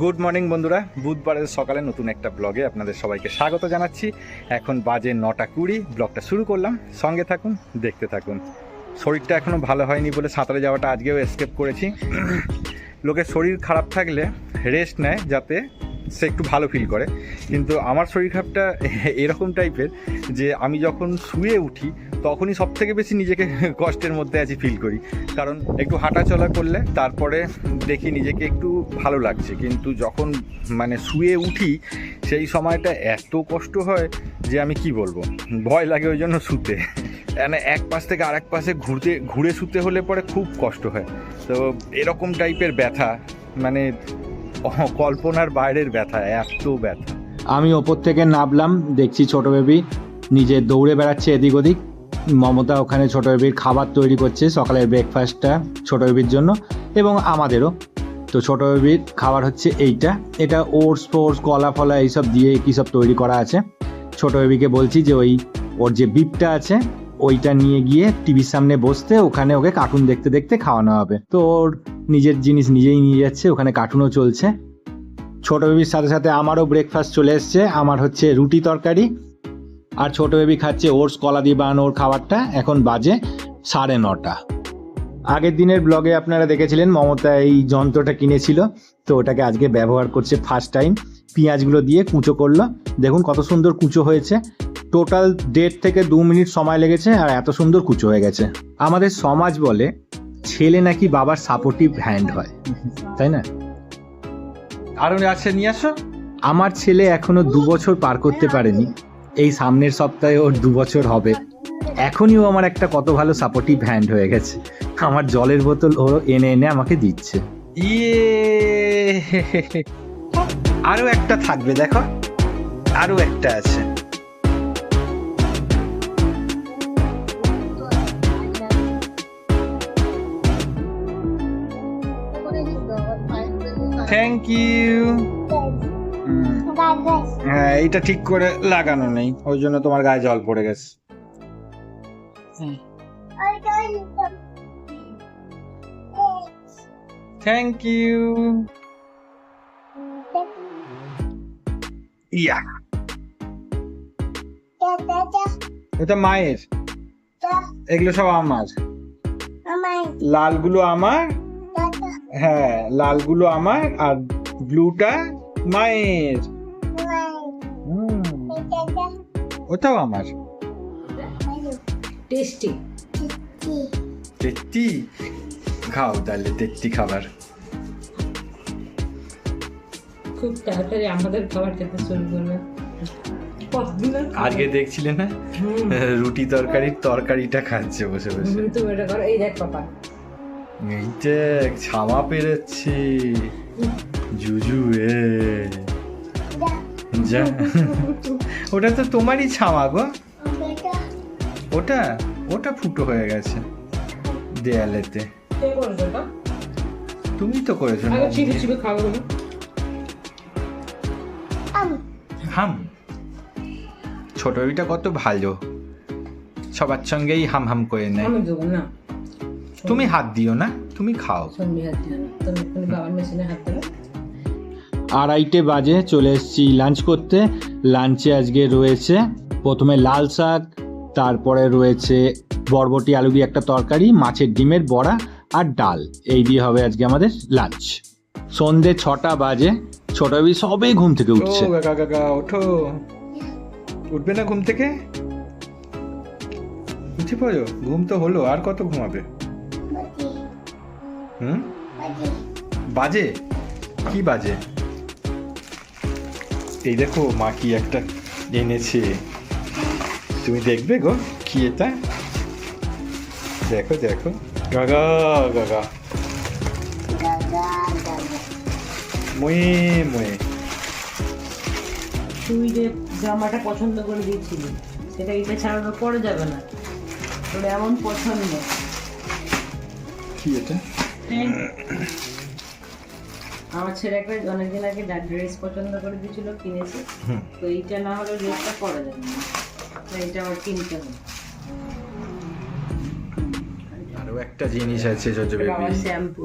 Good morning বন্ধুরা। বুধবারের সকালে নতুন একটা ব্লগে আপনাদের সবাইকে স্বাগত জানাচ্ছি। এখন বাজে নটা কুড়ি ব্লগটা শুরু করলাম। সঙ্গে থাকুন, দেখতে থাকুন। শরীরটা এখনও ভালো হয়নি বলে সাঁতারে যাওয়াটা আজকেও এসকেপ করেছি। লোকের শরীর খারাপ থাকলে রেস্ট নেয় যাতে সে একটু ভালো ফিল করে। কিন্তু আমার শরীর খারাপটা এরকম টাইপের যে আমি যখন শুয়ে উঠি তখনই সব থেকে বেশি নিজেকে কষ্টের মধ্যে আছি ফিল করি। কারণ একটু হাঁটাচলা করলে তারপরে দেখি নিজেকে একটু ভালো লাগছে। কিন্তু যখন মানে শুয়ে উঠি, সেই সময়টা এত কষ্ট হয় যে আমি কি বলব? ভয় লাগে ওই জন্য শুতে। মানে এক পাশ থেকে আরেক পাশে ঘুরতে, ঘুরে শুতে হলে পরে খুব কষ্ট হয়। তো এরকম টাইপের ব্যথা মানে কল্পনার বাইরের ব্যথা, এত ব্যথা। আমি ওপর থেকে নামলাম, দেখছি ছোট বেবি নিজে দৌড়ে বেড়াচ্ছে এদিক ওদিক। মমতা ওখানে ছোট বেবির খাবার তৈরি করছে সকালের ব্রেকফাস্টটা ছোট বেবির জন্য এবং আমাদেরও। তো ছোট বেবির খাবার হচ্ছে এইটা। এটা ওটস ফোর্স কলা, ফলা এইসব দিয়ে কী সব তৈরি করা আছে। ছোট বেবিকে বলছি যে ওই ওর যে বিপটা আছে, ওইটা নিয়ে গিয়ে টিভির সামনে বসতে ওখানে ওকে কার্টুন দেখতে দেখতে খাওয়ানো হবে। তো ওর নিজের জিনিস নিজেই নিয়ে যাচ্ছে, ওখানে কার্টুনও চলছে। ছোট বেবির সাথে সাথে আমারও ব্রেকফাস্ট চলে এসছে। আমার হচ্ছে রুটি তরকারি আর ছোট বেবি খাচ্ছে ওটস কলা দিয়ে বানানো ওর খাবারটা। এখন বাজে সাড়ে নটা। আগের দিনের ব্লগে আপনারা দেখেছিলেন মমতা এই যন্ত্রটা কিনেছিল। তো ওটাকে আজকে ব্যবহার করছে ফার্স্ট টাইম পেঁয়াজগুলো দিয়ে কুচো করল। দেখুন কত সুন্দর কুচো হয়েছে। টোটাল দেড় থেকে দু মিনিট সময় লেগেছে আর এত সুন্দর কুচো হয়ে গেছে। আমাদের সমাজ বলে ছেলে নাকি বাবার সাপোর্টিভ হ্যান্ড হয়। তাই না? আরও আছে নিয়ে আসো। আমার ছেলে এখনও দু বছর পার করতে পারেনি। এই সামনের সপ্তাহে ওর দু বছর হবে। এখনই ও আমার একটা কত ভালো সাপোর্টিভ হ্যান্ড হয়ে গেছে। আমার জলের বোতল ও এনে এনে আমাকে দিচ্ছে। ইয়ে একটা থাকবে, দেখো। আরও একটা আছে। থ্যাংক ইউ হ্যাঁ এইটা ঠিক করে লাগানো নেই। ওই জন্য তোমার গায়ে জল পড়ে গেছে। Thank you yeah. এটা মায়ের। এগুলো সব আমার। লালগুলো আমার। হ্যাঁ লালগুলো আমার আর ব্লুটা মায়ের। ওটাও আমার। টেস্টি। খাও তাহলে তেত্তি খাবার। খুব তাড়াতাড়ি আমাদের খাবার খেতে শুরু করবে। আজকে দেখছিলে না? রুটি তরকারির তরকারিটা খাচ্ছে বসে বসে। তুমি এটা করো। এই দেখ পাপা। এইটা ছামা পেরেছি। জুজু এ যা। ওটা তো তোমারই ছামা গো। ওটা। ওটা ফুটো হয়ে গেছে দেয়ালেতে? তুমি তো করেছ হাম। ছোট বেবিটা কত ভালো। সবার সঙ্গেই হাম হাম করে নেয়। তুমি হাত দিও না তুমি খাও। হাত দিও না। তুমি বাবার মেশিনে হাত দেবে? আড়াইটে বাজে চলে এসেছি লাঞ্চ করতে। লাঞ্চে আজকে রয়েছে প্রথমে লাল শাক তারপরে রয়েছে বরবটি আলু দিয়ে একটা তরকারি মাছের ডিমের বড়া আর ডাল। এই দিয়ে হবে আজকে আমাদের লাঞ্চ। সন্ধে ছটা বাজে। ছোট বেবি সবে ঘুম থেকে উঠছে। ওঠো। উঠবে না ঘুম থেকে? উঠে পড়ো ঘুম তো হলো আর কত ঘুমাবে? হুম? বাজে? কি বাজে? এই দেখো মা কি একটা এনেছে। তুমি দেখবে গো কি এটা? দেখো দেখো। গাগা গাগা। ময়ে ময়ে। তুই যে জামাটা পছন্দ করে দিয়েছিলি সেটা এটা ছাড়ানো পরে যাবে না। তোর এমন পছন্দ। কি এটা? আমার ছেলে একটা অনেকদিন আগে ড্রেস পছন্দ করে দিয়েছিল কিনেছে। তো এইটা না হলে ড্রেসটা পরা যাবে না। তো এটা আবার কিনতে হবে। আরও একটা জিনিস আছে ছোট বেবি শ্যাম্পু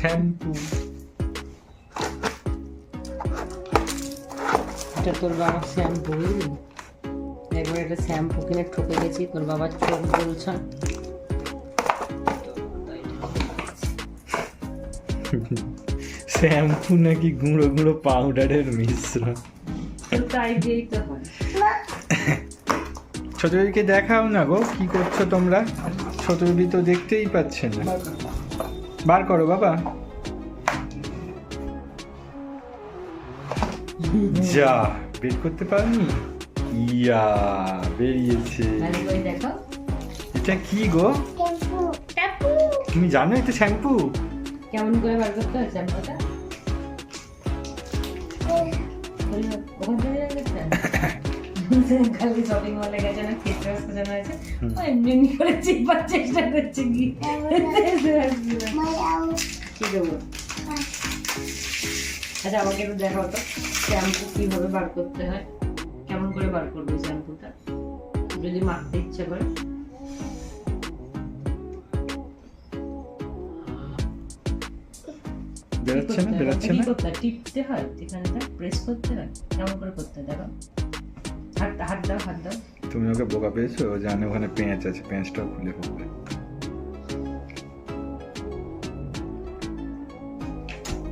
শ্যাম্পু এটা তোর বাবার শ্যাম্পু একবার একটা শ্যাম্পু কিনে ঠকে গেছি তোর বাবার চোখ বলছে। শ্যাম্পু নাকি গুঁড়ো গুঁড়ো পাউডারের মিশ্রণ। ছোট দেখাও না গো কি করছ তোমরা? ছোট বেবি তো দেখতেই পাচ্ছে না। বার করো বাবা। যা বের করতে পারনি? ইয়া বেরিয়েছে। এটা কি গো? তুমি জানো এটা শ্যাম্পু? কেমন করে বার করতে হয় শ্যাম্পুটা ওখান থেকে গেছে? খালি শপিং মলে গেছে না ফেস ওয়াশ সাজানো ও এমনি এমনি করে চিপার চেষ্টা করছে কি কি দেবো? আচ্ছা আমাকে একটু দেখাও তো শ্যাম্পু কীভাবে বার করতে হয়? কেমন করে বার করবে শ্যাম্পুটা যদি মাখতে ইচ্ছে করে। বেরোচ্ছে না বেরোচ্ছে না। টিপতে হয় এখানটা প্রেস করতে হয় কেমন করে করতে হয় দেখো। হাত হাত দাও হাত দাও। তুমি ওকে বোকা পেয়েছ? জানে ওখানে পেঁয়াজ আছে পেঁয়াজটাও খুলে ফেলবে।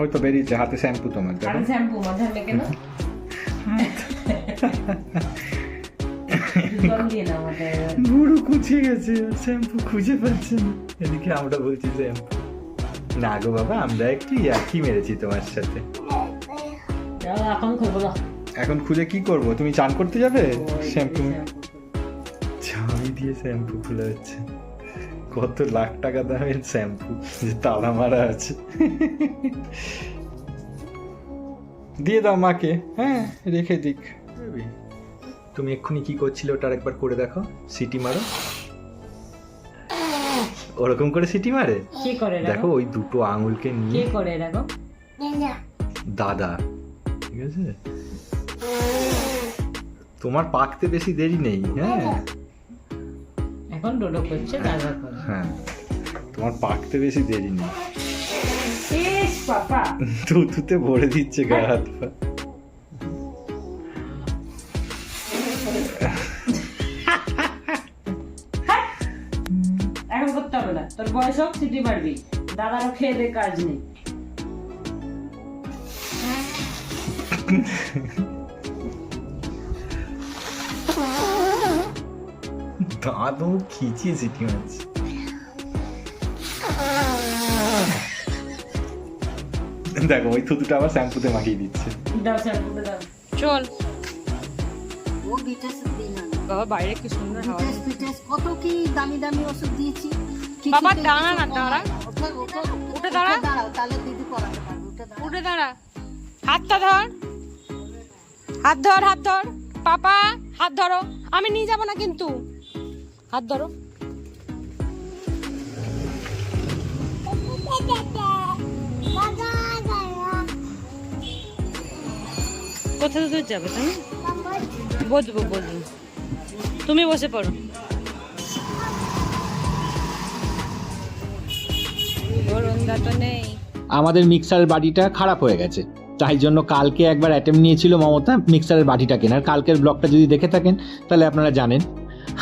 ওই তো বেরিয়েছে হাতে শ্যাম্পু তোমার দেখো। শ্যাম্পু মাথায় গুরু কুচিয়ে গেছে শ্যাম্পু খুঁজে পাচ্ছে না। এদিকে আমরা বলছি শ্যাম্পু না গো বাবা আমরা একটু ইয়ার্কি মেরেছি তোমার সাথে। এখন না এখন খুলে কি করব? তুমি চান করতে যাবে? শ্যাম্পু। চাবি দিয়ে শ্যাম্পু খুলে হচ্ছে। কত লাখ টাকা দামের শ্যাম্পু যে তালা মারা আছে। দিয়ে দাও মাকে। হ্যাঁ রেখে দিক। তুমি এক্ষুনি কি করছিলে ওটা একবার করে দেখো। সিটি মারো। ওরকম করে সিটি মারে? কি করে দেখো ওই দুটো আঙুলকে কে নিয়ে করে রাখো দাদা। ঠিক আছে? তোমার পাকতে বেশি দেরি নেই হ্যাঁ? এখন ডোডো করছে দাদা করে। হ্যাঁ। তোমার পাকতে বেশি দেরি নেই। থুতুতে ভরে দিচ্ছে গা হাত পা। তোর বয়স হোক সিটি মারবি দাদারও খেয়ে দে কাজ নেই। দাঁতও খিচিয়ে সিটি মারছে দেখো ওই থুতুটা আবার শ্যাম্পুতে মাখিয়ে দিচ্ছে। দাও শ্যাম্পুটা দাও। চল। ও বিটাস বাবা বাইরে কি সুন্দর হাওয়া বিটাস কত কি দামি দামি ওষুধ দিয়েছি। বাবা, দাঁড়া না, দাঁড়া। উঠে দাঁড়া। তাহলে দিদি করাতে পারবে উঠে দাঁড়া। হাতটা ধর। হাত ধর হাত ধর। পাপা হাত ধরো। আমি নিয়ে যাব না কিন্তু। হাত ধরো। কোথায় দূর যাবে তুমি বসবো বসবো। তুমি বসে পড়ো। আমাদের মিক্সারের বাটিটা খারাপ হয়ে গেছে। তাই জন্য কালকে একবার অ্যাটেম্প নিয়েছিল মমতা মিক্সারের বাটিটা কেনার। কালকের ব্লগটা যদি দেখে থাকেন, তাহলে আপনারা জানেন।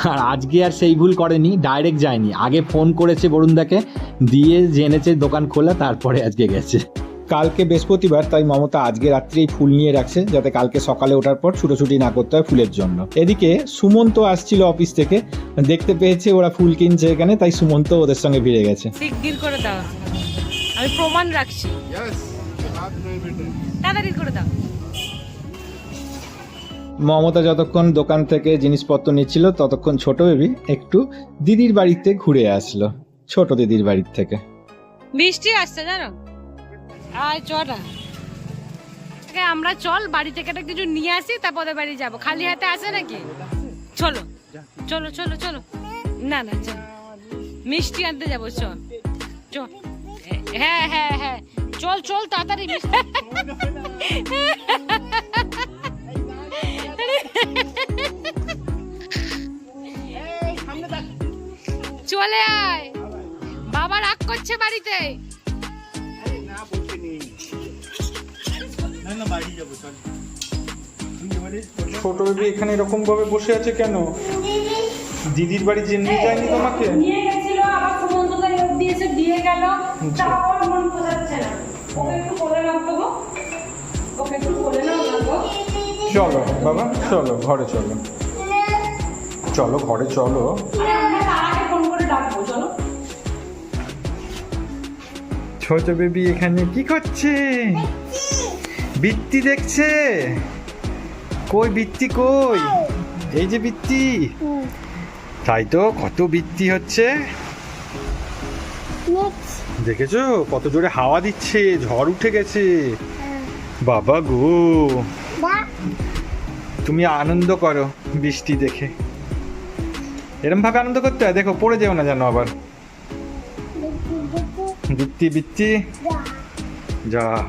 আর আজকে আর সেই ভুল করেনি ডাইরেক্ট যায়নি। আগে ফোন করেছে বরুণদাকে, দিয়ে জেনেছে দোকান খোলা, তারপরে আজকে গেছে। কালকে বৃহস্পতিবার তাই মমতা আজকে রাত্রেই ফুল নিয়ে রাখছে যাতে কালকে সকালে ওঠার পর ছুটোছুটি না করতে হয় ফুলের জন্য। এদিকে সুমন্ত আসছিল অফিস থেকে দেখতে পেয়েছে ওরা ফুল কিনছে এখানে তাই সুমন্ত ওদের সঙ্গে ভিড়ে গেছে। শিগগির করে দাও। আমি প্রমাণ রাখছি। তাড়াতাড়ি করে দাও। মমতা যতক্ষণ দোকান থেকে জিনিসপত্র নিচ্ছিল ততক্ষণ ছোট বেবি একটু দিদির বাড়িতে ঘুরে আসলো ছোট দিদির বাড়ির থেকে। বৃষ্টি আসছে জানো? আয় আমরা চল, বাড়ি থেকে একটা কিছু নিয়ে আসি, তারপরে বাড়ি যাব। খালি হাতে আসে নাকি? চলো চলো চলো চলো। না না, চল। মিষ্টি আনতে যাব, চল। চল। হ্যাঁ হ্যাঁ হ্যাঁ। চল চল, তাড়াতাড়ি মিষ্টি। চলে আয়। বাবা রাগ করছে বাড়িতে। ছোট বেবি এখানে এরকম ভাবে বসে আছে কেন? দিদির বাড়ি যে নিয়ে যায়নি তোমাকে? নিয়ে গেছিল আবার সুমন্তকে লোক দিয়েছে দিয়ে গেল। তারপর মন বোঝাচ্ছে না। ওকে একটু করে নাও তো ওকে একটু করে নাও না চলো বাবা চলো ঘরে চলো। চলো ঘরে চলো। ছোট বেবি এখানে কি করছে? বৃত্তি দেখছে? কই বৃত্তি কই? এই যে বৃত্তি। তাই তো কত বৃত্তি হচ্ছে। দেখেছ? কত জোরে হাওয়া দিচ্ছে ঝড় উঠে গেছে। বাবা গো। তুমি আনন্দ করো বৃষ্টি দেখে। এরম ভাবে আনন্দ করতে হয়? দেখো পড়ে যেও না যেন আবার। বৃত্তি বৃত্তি যা।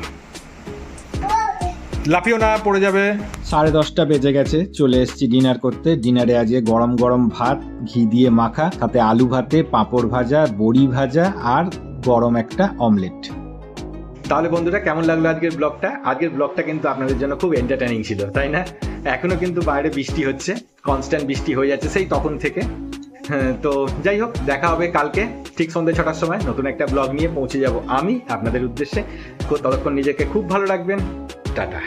লাফিও না পড়ে যাবে। সাড়ে দশটা বেজে গেছে চলে এসেছি ডিনার করতে। ডিনারে আজকে গরম গরম ভাত ঘি দিয়ে মাখা সাথে আলু ভাতে পাঁপড় ভাজা বড়ি ভাজা আর গরম একটা অমলেট। তাহলে বন্ধুরা কেমন লাগল আজকের ব্লগটা? আজকের ব্লগটা কিন্তু আপনাদের জন্য খুব এন্টারটেনিং ছিল তাই না? এখনও কিন্তু বাইরে বৃষ্টি হচ্ছে কনস্ট্যান্ট বৃষ্টি হয়ে যাচ্ছে সেই তখন থেকে। হ্যাঁ, তো যাই হোক দেখা হবে কালকে ঠিক সন্ধ্যে ছটার সময়। নতুন একটা ব্লগ নিয়ে পৌঁছে যাব আমি আপনাদের উদ্দেশ্যে। ততক্ষণ নিজেকে খুব ভালো রাখবেন। 哒哒